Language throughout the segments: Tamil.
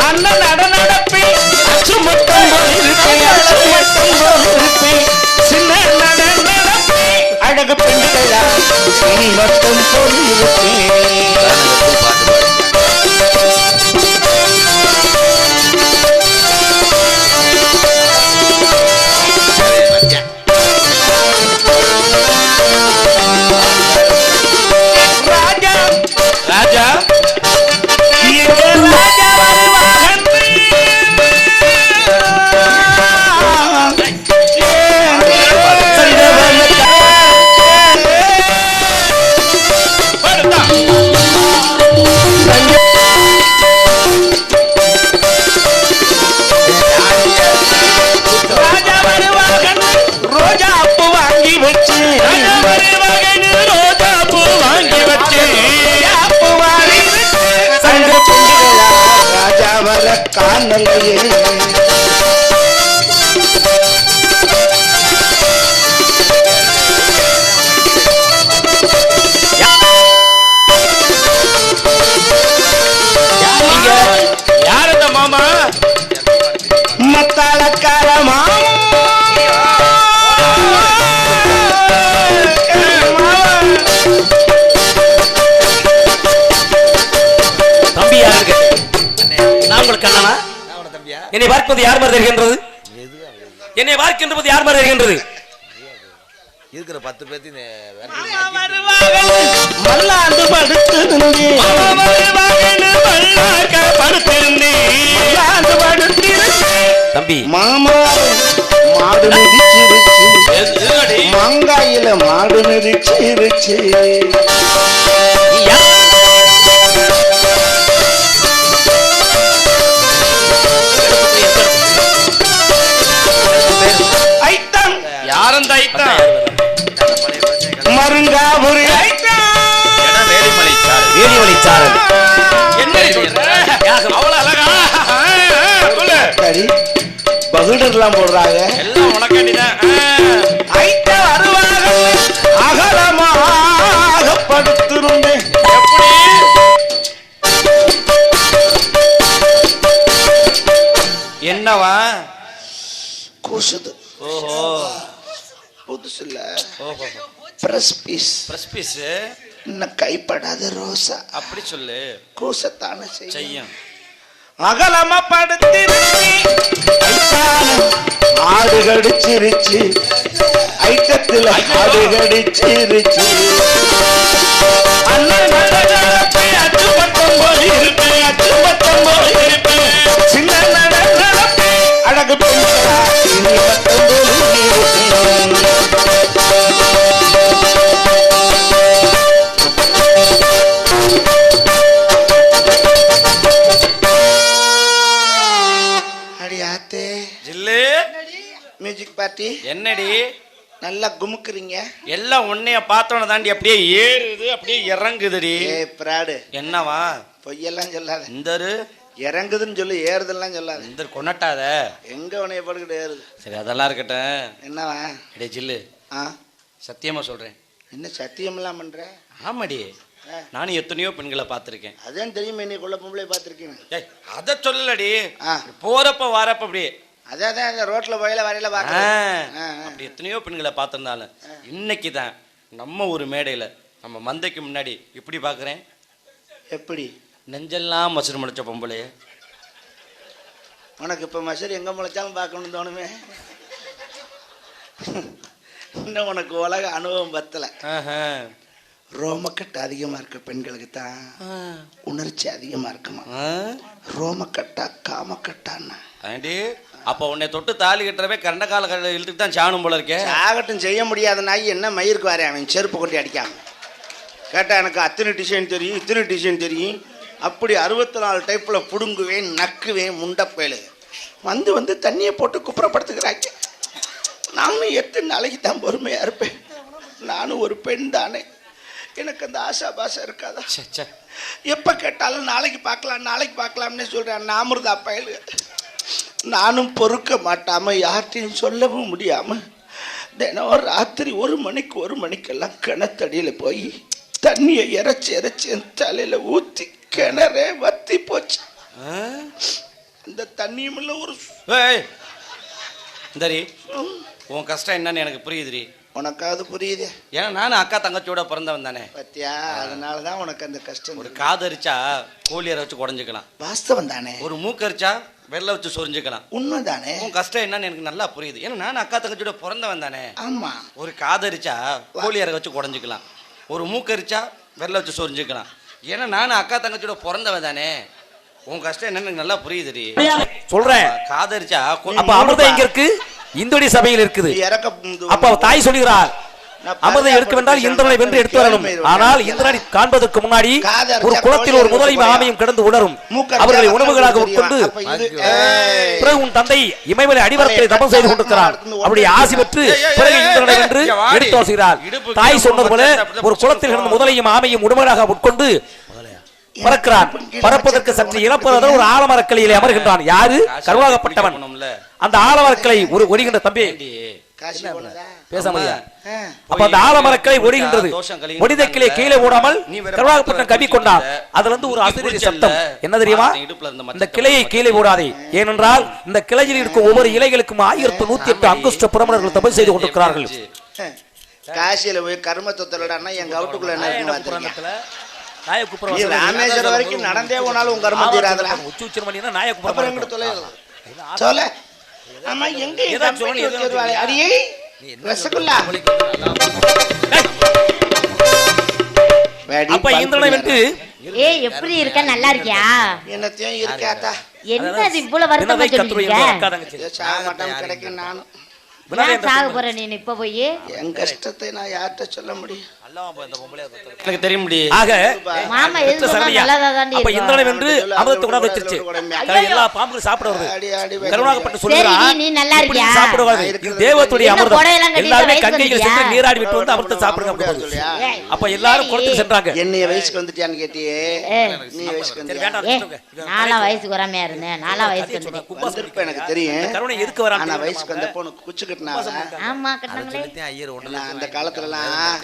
அண்ணன் நடனடப்பில் அச்சுமுட்டம் இருப்பேன் என்னை பார்ப்பது யார் மாதிரி தெரிகின்றது என்னை பார்க்கின்றது யார் மாதிரி தெரிகின்றது இருக்கிற பத்து பேர்த்தையும் தம்பி. மாமா மாடு மிதிச்சிருச்சு. மாங்காயில மாடு மிதிச்சிருச்சு. பிரஸ் பீஸ் பிரஸ் பீஸ் இன்னும் கைப்படாத ரோசா. அப்படி சொல்லு. கூசத்தான செய்யும். செய்யும். அகலமா படுத்திருச்சு ஆடு கடிச்சிருச்சு ஐட்டத்துல ஆடு கடிச்சிருச்சு அண்ணன் நடனத்தை அச்சுப்பட்டம் போல் இருப்பேன் அச்சுப்பட்டம் போல் இருப்பேன். சின்ன நடனத்தை அழகு பெண்களா இனி பட்டம் போல் இருப்பேன். பார்ட்டி என்னடி? நல்லா குமுக்குறீங்க. எல்லாம் உன்னைய பார்த்தோன்னு தாண்டி அப்படியே ஏறுது அப்படியே இறங்குதுடி. ஏ பிராடு. என்னவா? பொய்யெல்லாம் சொல்லாத. இந்த இறங்குதுன்னு சொல்லி ஏறுதெல்லாம் சொல்லாத. இந்த கொண்டாட்டாத எங்க உனைய படுக்கிட்டு ஏறுது? சரி அதெல்லாம் இருக்கட்டும். என்னவா? டே ஜில்லு. ஆ? சத்தியமா சொல்றேன். என்ன சத்தியமெல்லாம் பண்ற? ஆமாடி. நானும் எத்தனையோ பெண்களை பார்த்துருக்கேன். அதான் தெரியுமே நீ கொள்ள பொம்பளை பார்த்துருக்கீங்க ஏய் அதை சொல்லலடி. போறப்ப வரப்ப அப்படியே. அதான் அந்த ரோட்ல போயில வரையில பார்க்க அப்படி எத்தனையோ பெண்களை பார்த்திருந்தாலும் இன்னைக்கு தான் நம்ம ஒரு மேடையில நம்ம மந்தைக்கு முன்னாடி இப்படி பார்க்குறேன்? எப்படி? நெஞ்செல்லாம் மசுறு முடிச்ச பொம்பளைய உனக்கு இப்ப மசர் எங்க முளைச்சாலும் பார்க்கணும்னு தோணுமே. இன்னும் உனக்கு உலக அனுபவம் பத்தல. ரோமக்கட்டு அதிகமா இருக்க பெண்களுக்கு தான் உணர்ச்சி அதிகமா இருக்குமா? ரோமக்கட்டா காமக்கட்டான்னா ஆண்டி அப்போ உன்னை தொட்டு தாலி கட்டுறவே கண்ட கால இழுத்துட்டு தான் சாணும் போல இருக்கே. சாகட்டும் செய்ய முடியாத நாய் என்ன மயிருக்கு வரேன் அவன்? செருப்பு கொண்டு அடிக்காம. கேட்டா எனக்கு அத்தனை டிசைன் தெரியும் இத்தனை டிசைன் தெரியும். அப்படி அறுபத்தி நாலு டைப்பில் புடுங்குவேன் நக்குவேன் முண்டப்பயலு வந்து வந்து தண்ணியை போட்டு குப்புறப்படுத்துக்கிறாங்க நானும் எத்தனை நாளைக்கு தான் பொறுமையாக இருப்பேன். நானும் ஒரு பெண் தானே. எனக்கு அந்த ஆசா பாசம் இருக்காதா. எப்போ கேட்டாலும் நாளைக்கு பார்க்கலாம் நாளைக்கு பார்க்கலாம்னு சொல்கிறேன் நாமருதா பயலு. நானும் பொறுக்க மாட்டாம யார்கிட்டையும் சொல்லவும் முடியாம தினம் ராத்திரி ஒரு மணிக்கு ஒரு மணிக்கெல்லாம் கிணத்தடியில் போய் தண்ணியை இறைச்சி இறைச்சி என் தலையில ஊத்தி கிணறே வத்தி போச்சு. ஆ? இந்த தண்ணியும் இல்ல ஒரு இந்தரி உன் கஷ்டம் என்னன்னு எனக்கு புரியுதுரி உனக்காவது புரியுதே. ஏன்னா நானும் அக்கா தங்கச்சியோட பிறந்தவன் தானே. பத்தியா? அதனாலதான் உனக்கு அந்த கஷ்டம் ஒரு. காதரிச்சா கோழியரை வச்சு குடஞ்சிக்கலாம். வாஸ்தவம் தானே? ஒரு மூக்கரிச்சா வெள்ளை வச்சு சொரிஞ்சுக்கலாம். உண்மைதானே? உன் கஷ்டம் என்னன்னு எனக்கு நல்லா புரியுது. ஏன்னா நானும் அக்கா தங்கச்சியோட பிறந்தவன் தானே. ஆமா. ஒரு காதரிச்சா கோழியரை வச்சு குடஞ்சிக்கலாம். ஒரு மூக்கரிச்சா வெள்ளை வச்சு சொரிஞ்சுக்கலாம். ஏன்னா நானும் அக்கா தங்கச்சியோட பிறந்தவன் தானே. உன் கஷ்டம் என்னன்னு எனக்கு நல்லா புரியுதுடி. சொல்றேன். காதரிச்சா அப்ப அமிர்தம் எங்க இருக்கு? இந்தோடி சபையில் இருக்குது. அப்ப தாய் சொல்கிறார் நான் அமிர்தம் எடுக்க வேண்டால் இந்திரனை வென்று எடுத்து வரணும். ஆனால் இந்திரனை காண்பதற்கு முன்னாடி ஒரு குளத்தில் ஒரு முதலையும் ஆமையும் கிடந்து உணரும். அவர்களை உணவுகளாக. உட்கொண்டு. பிறகு உன் தந்தை இமைவலை அடிவரத்தை தபம் செய்து கொண்டிருக்கிறார் அப்படி ஆசி பெற்று பிறகு இந்திரனை வென்று. எடுத்து வசுகிறார் தாய் சொன்னது போல ஒரு குளத்தில் கிடந்த முதலையும் ஆமையும் உணவுகளாக உட்கொண்டு பறக்கிறான் பறப்பதற்கு சற்று இழப்பதாக ஒரு ஆலமரக்கிளையிலே அமர்கின்றான். யாரு? கருவாகப்பட்டவன். அந்த ஆலமரக்கிளை ஒரு ஒடுகின்ற தம்பி. அப்ப அந்த ஆலமரக்கிளை ஒடுகின்றது ஒடித கிளை கீழே ஓடாமல் கருவாகப்பட்டம் கவி கொண்டான். அதுல இருந்து ஒரு அசிரிய. சத்தம். என்ன தெரியுமா? இந்த கிளையை கீழே போடாதே ஏனென்றால் இந்த கிளையில் இருக்கும் ஒவ்வொரு இலைகளுக்கும் ஆயிரத்து நூத்தி எட்டு அங்குஷ்ட புறமணர்கள் தபம் செய்து கொண்டிருக்கிறார்கள். காசியில போய் தொல்லடான்னா எங்க அவுட்டுக்குள்ள என்ன. நாய ராமேஸ்வரம் வரைக்கும் நடந்தே போனாலும் உங்க கருமம் உச்சி நாய அப்புறம் சொல்ல. ஆமா எங்க ஏதோ தம்பி சொல்லு, அடியே ரசகுல்லா அப்ப இந்திரனை எப்படி இருக்க? நல்லா இருக்கியா? என்னத்தையும் இருக்காத்தா என்ன அது இவ்வளவு வருத்தமா கிடைக்கும் நானும். சாக போற நீ இப்ப போய்? என் கஷ்டத்தை நான் யார்கிட்ட சொல்ல முடியும்? எனக்கு தெரியும் ஆக அப்ப. இந்திரனை வென்று உணவு வச்சிருச்சு. எல்லா பாம்புகளும் சாப்பிட வருது கருணாகப்பட்டு? சாப்பிடுவாரு நான் இது தேவத்துடைய அமிர்தம். எல்லாருமே கங்கைகள்? சென்று நீராடி விட்டு வந்து அமிர்தம் சாப்பிடுங்க அப்ப எல்லாரும். குளத்துக்கு சென்றாங்க. என்னைய வயசுக்கு வந்துட்டியான்னு கேட்டியே. நீ வயசுக்கு சரி வந்தியா? வேண்டாம் ஏ விட்டுருங்க. நாலா வயசுக்கு வராமையா இருந்தேன். நாலா வயசுக்கு வந்துட்டேன். கும்பாசம் வந்திருப்ப எனக்கு தெரியும். கருணை எதுக்கு ஆனா தெரியல வயசுக்கு வந்தப்போ உனக்கு குச்சி கட்டினாங்க. ஆமா கட்டினாங்களே. ஐயர் ஒன்று நான் அந்த காலத்துலலாம்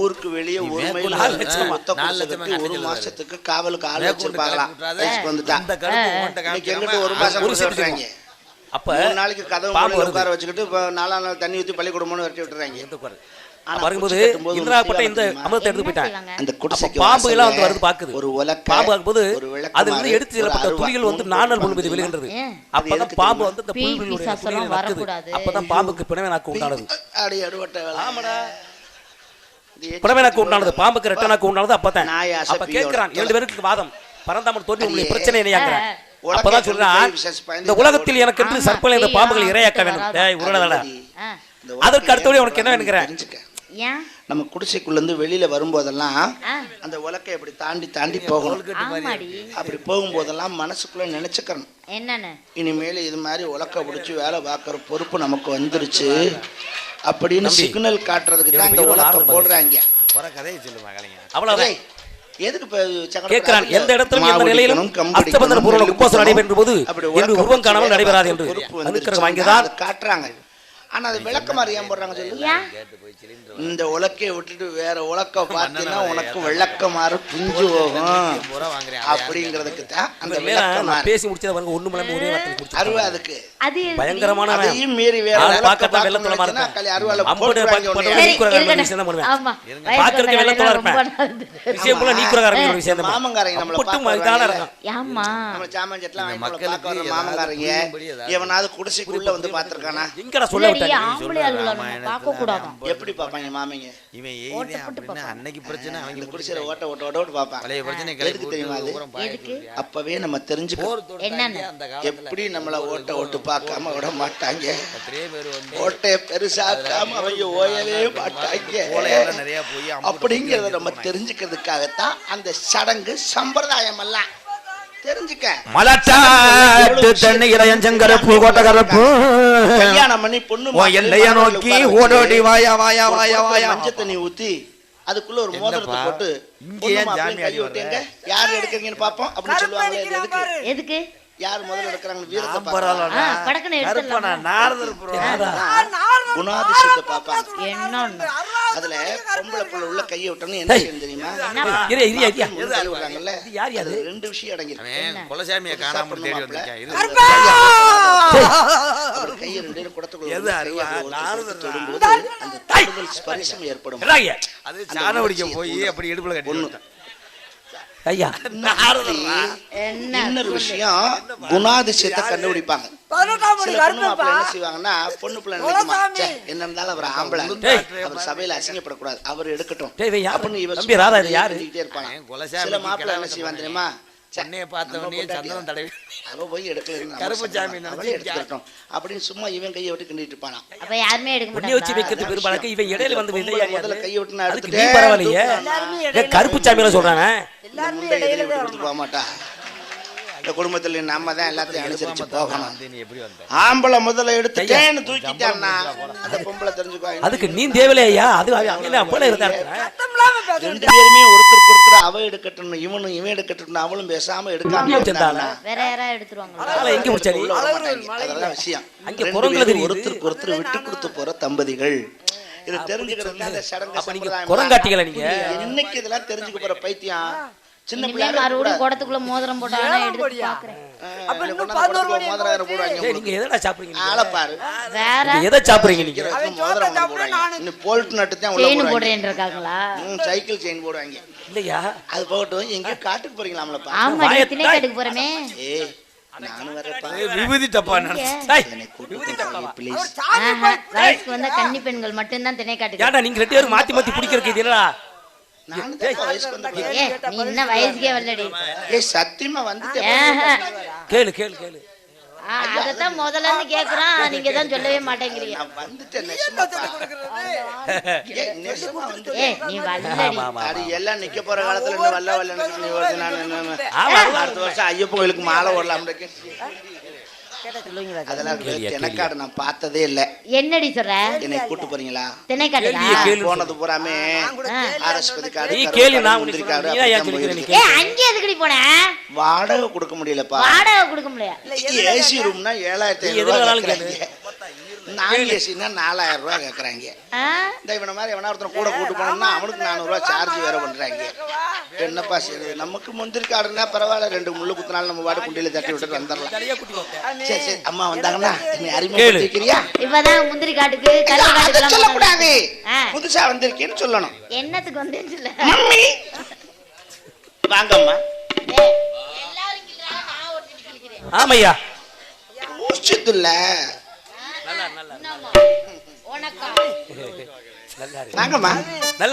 ஊருக்கு வெளியே ஒரு மைல் நாலு லட்சமா? ஒத்த நாலு குடிசை லட்சமா கட்டி ஒரு மாசத்துக்கு காவலுக்கு ஆள் வயசுக்கு வந்துட்டா. இந்த ஒரு மாசம் ஒரு குடிசை சீட்டு விட்டுறாங்க. அப்ப நாளைக்கு கதவு. உட்கார வச்சுக்கிட்டு இப்போ நாலாம் நாள் தண்ணி ஊற்றி பள்ளிக்கூடம்னு விரட்டி விட்டுறாங்க. வரும்போது இந்திரா பட்ட இந்த அமிர்தத்தை எடுத்து போயிட்டாங்க? அந்த பாம்பு எல்லாம் வந்து வருது பாக்குது ஒரு உலக்க பாம்பு ஆகும்போது அதுல இருந்து விளக்குமாறு, எடுத்து செல்லப்பட்ட துளிகள் வந்து நாணல் முழுமதி? விழுகின்றது? அப்பதான் பாம்பு? வந்து அந்த பீ, புல்வெளியுடைய. அப்பதான் பாம்புக்கு பிணவனாக்கு உண்டானது அடி அடுவட்ட வேலை. ஆமாடா. பிணவனாக்கு உண்டானது பாம்புக்கு ரெட்டனாக்கு உண்டானது அப்பதான். அப்ப கேட்கிறான் இரண்டு பேருக்கு வாதம். பரந்தாமல் தோன்றி உங்களுடைய. பிரச்சனை உலகை அப்பதான் சொல்றான் இந்த உலகத்தில் எனக்கு என்று சற்பனை இந்த பாம்புகளை இரையாக்க வேண்டும். டேய் அதற்கு அடுத்தபடி உனக்கு என்ன ஏன் வேணுங்கிற? தெரிஞ்சுக்க. ஏன்? நம்ம குடிசைக்குள்ள இருந்து வெளியில வரும்போதெல்லாம் அந்த உலக்கை அப்படி தாண்டி தாண்டி போகணும். அப்படி போகும்போதெல்லாம் மனசுக்குள்ள நினைச்சுக்கணும். என்னன்னு? இனிமேல் இது மாதிரி உலக்க பிடிச்சி வேலை பார்க்குற பொறுப்பு நமக்கு வந்துருச்சு. அப்படின்னு சிக்னல் காட்டுறதுக்கு தான் இந்த ஆர்வம் போடுறாங்க. கதையை சொல்லுமா கலைஞர் அவ்வளவுதான். கேட்கிறான் எந்த இடத்திலும் எந்த நிலையிலும் அஸ்தபந்தன பூர்வ உபவாசம். நடைபெறும் போது என்று உருவம் காணாமல் நடைபெறாது என்று அனுக்கிற வாங்கிதான் காட்டுறாங்க. ஆனா அது விளக்கமாறு ஏன் போடுறாங்க சொல்லு ஏன் இந்த உலக்கையை விட்டுட்டு வேற உலக்க பார்த்தீங்கன்னா உனக்கு விளக்கமாறு புஞ்சு போகும். அப்படிங்கிறதுக்கு தான் அந்த மேல விளக்கமாறு பேசி முடிச்சத பாருங்க ஒண்ணு மணி ஒரே வார்த்தை அருவா அதுக்கு? பயங்கரமான அதையும் மீறி வேற பார்க்கத்தான் நினைச்சா இருப்பேன். களி அருவால பட்டு. விஷயம் வெள்ளத்தோளா வந்தா இருப்பேன். விஷயம் போல நீக்குறகாரன் விஷயம் தான் மாமங்காரங்க நம்மள பார்க்க இதான வருவாங்க. இருக்கும் ஆமா நம்ம சாமான் செட்லாம் இந்த வாங்கி மக்களுக்கு மக்களுக்கு வர மாமங்காரங்க எவனாவது குடிசைக்குள்ள வந்து பார்த்திருக்கானா? எங்கடா சொல்ல ஆம்பளை ஆளுகளை நம்ம பார்க்க கூடாதாம் எப்படி பார்ப்பாங்க மாமிங்க? இவன் எய்தேன் அப்படின்னா அன்னைக்கு பிரச்சனை இந்த அவங்க குடிசையில ஓட்ட ஓட்ட ஓட்ட ஓட்ட பார்ப்பான். பழைய பிரச்சனை எதுக்கு கிளப்பி தெரியுமா அது? விட்டு பூரா எதுக்கு? பாயக்கு அப்பவே நம்ம தெரிஞ்சுக்கணும் போர் தொடுத்தாங்க என்னன்னு? எப்படி நம்மள ஓட்ட ஓட்டு பார்க்காம விட மாட்டாங்க? ஓட்டைய பெருசாக்காம அவங்க ஓயவே மாட்டாங்க. நிறைய போய் அப்படிங்கிறத நம்ம. தெரிஞ்சுக்கிறதுக்காகத்தான் அந்த சடங்கு சம்பிரதாயம் எல்லாம் தெரிஞ்சுக்க. மலட்டாட்டு தண்ணி இளையஞ்சங்கரப்பு கோட்டகரப்பு கல்யாணம் பண்ணி பொண்ணு எல்லைய நோக்கி ஓடோடி வாயா வாயா வாயா வாயா. மஞ்சள் தண்ணி ஊத்தி அதுக்குள்ள ஒரு? மோதிரத்தை போட்டு இங்க யார் எடுக்கிறீங்கன்னு பாப்போம் அப்படின்னு எதுக்கு? எதுக்கு? யார் முதல்ல எடுக்கிறாங்க வீரத்தை நான் பார்ப்பாங்க. கருப்பனா? நாரதர். குணாதிசயத்தை என்னன்னு? அதுல பொம்பளை புள்ள உள்ள கையை விட்டோன்னு என்ன செய்யும் தெரியுமா? இரு இரு விடுறாங்கல்ல யார்? அது ரெண்டு விஷயம் அடங்கிருக்கு குலசாமியை காணாம தேடி வந்திருக்கான். இரு. அவர் கையை ரெண்டு குடத்துக்குள்ள எது அறிவா? நாரதர் தொடும்போது அந்த தொடுதல் ஸ்பரிசம் ஏற்படும். அது சாணம் பிடிக்க போய் அப்படி இடுப்புல கட்டி. ஐயா. என்ன இன்னொரு விஷயம் குணாதிசயத்தை கண்டுபிடிப்பாங்க. பதினெட்டாம் சில படி பொண்ணு மாப்பிள்ளை கருப்பப்பா என்ன செய்வாங்கன்னா பொண்ணு பிள்ளை என்ன இருந்தாலும் அவர் ஆம்பளை. அவர் சபையில அசிங்கப்படக்கூடாது. அவர் எடுக்கட்டும். டேய், இவன் யாரு? அப்படின்னு இவ தம்பி, ராதா, இது யாரு? இருப்பாங்க. சில மாப்பிள்ளை என்ன செய்வான் தெரியுமா? சென்னையை பார்த்த நம்ம உடனே பொண்டாட்டியா? சந்தனம் தடவி. அவ போய் எடுக்கல கருப்பு சாமி எடுத்துக்கிட்டோம் அப்படின்னு சும்மா இவன் கையை விட்டு கிண்டிட்டு இருப்பானா? அப்ப யாருமே எடுக்க உன்னை வச்சு மாட்டாங்க வைக்கிறது பெரும்பாலுக்கு இவன் இடையில வந்து முதல்ல கையை விட்டு நான் அதுக்கு நீ பரவாயில்லையே. கருப்பு சாமியில சொல்றானே? எல்லாருமே இடையில போக மாட்டா. இந்த குடும்பத்துல நம்ம தான் எல்லாத்தையும் அனுசரிச்சு போகணும். வந்து நீ எப்படி வந்த? ஆம்பளை முதல்ல எடுத்துட்டேன்னு தூக்கிட்டான்னா அந்த பொம்பளை தெரிஞ்சுக்குவாங்க அதுக்கு நீ தேவையில்லையா? ஐயா அது அங்கே அப்பள இருந்தா ரெண்டு பேருமே ஒருத்தருக்கு ஒருத்தர் அவ எடுக்கட்டும் இவனும் இவன் எடுக்கட்டும் அவளும் பேசாம எடுக்காம வேற யாரா எடுத்துருவாங்க? விஷயம். ஒருத்தருக்கு ஒருத்தர் விட்டு கொடுத்து போற தம்பதிகள். இது தெரிஞ்சுக்கிறது அந்த சடங்கு அப்ப நீங்க சம்பிரதாயம் குரங்காட்டிகளா நீங்க? இன்னைக்கு இதெல்லாம் தெரிஞ்சுக்க போற பைத்தியம்? சின்ன பிள்ளை மறுபடியும் குடத்துக்குள்ள மோதிரம் போட்டாங்கன்னா எடுத்து? பாக்குறேன் அப்ப இன்னும் பதினோரு மணி மோதிரம் போடுவாங்க. நீங்க எதடா சாப்பிடுறீங்க? நீங்க? ஆளை பாரு. வேற? எதை சாப்பிடுறீங்க நீங்க? அவன் மோதிரம் போடுவாங்க நானு. இன்னும் போல்ட் நட்டு தான் உள்ள செயின் போடுவாங்க. போடுறேன் இருக்காங்களா ம், சைக்கிள் செயின் போடுவாங்க. இல்லையா? அது போகட்டும். எங்க காட்டுக்கு ஆமா திணை போறமே. ஏய் ஆஹா, வயசுக்கு வந்த கன்னி பெண்கள் மட்டும்தான் திணை காட்டுக்கு நீங்க ரெண்டு பேரும் மாத்தி மாத்தி பிடிக்கிறதுக்கு இது இன்னும் வயசுக்கே வரலடி. ஏய் சத்தியமா வந்துட்டேன். கேளு கேளு கேளு. ஆ, அதத்தான் முதல்ல இருந்து கேக்குறான். நீங்க தான் சொல்லவே மாட்டேங்கிறீங்க. நீ அது எல்லாம் நிக்க போற காலத்துல வல்ல வல்ல. அடுத்த வருஷம் ஐயப்பன் கோயிலுக்கு மாலை ஓடலாம் அதெல்லாம் தெனக்காடு நான் பார்த்ததே இல்ல. என்னடி சொல்ற? என்னை கூட்டு போறீங்களா? கேளு. போனது பூராமே ஆரஸ்பதி காடு நீ கருவாடு கேளு. காடு, நான் முந்திரி காடு அங்கே எதுக்குடி போன? வாடகை கொடுக்க முடியலப்பா. வாடகை கொடுக்க முடியல. ஏசி ரூம்னா ஏழாயிரத்தி ஐநூறு நான் ஏசினா நாலாயிரம் ரூபாய் கேக்குறாங்க. ஆ? இந்த இவனை மாதிரி எவனா ஒருத்தன் கூட கூட்டு போனோம்னா அவனுக்கு நானூறு ரூபாய் சார்ஜ் வேற பண்றாங்க. என்னப்பா சரி நமக்கு முந்திரி பரவாயில்ல ரெண்டு முள்ளு குத்தினாலும் நம்ம வாடு குண்டியில தட்டி விட்டுட்டு வந்துடலாம். சரி சரி அம்மா வந்தாங்கன்னா என்னை அறிமுகப்படுத்திக்கிறியா இப்பதான் முந்திரி காட்டுக்கு சொல்லக்கூடாது. புதுசா வந்திருக்கேன்னு சொல்லணும். என்னத்துக்கு வந்தேன்னு சொல்ல. மம்மி! வாங்கம்மா. ஆமையா. ஊசித்துல நல்லா நல்லா என்னம்மா? உனக்கா நல்லா இருக்கு. வாங்கம்மா நல்லா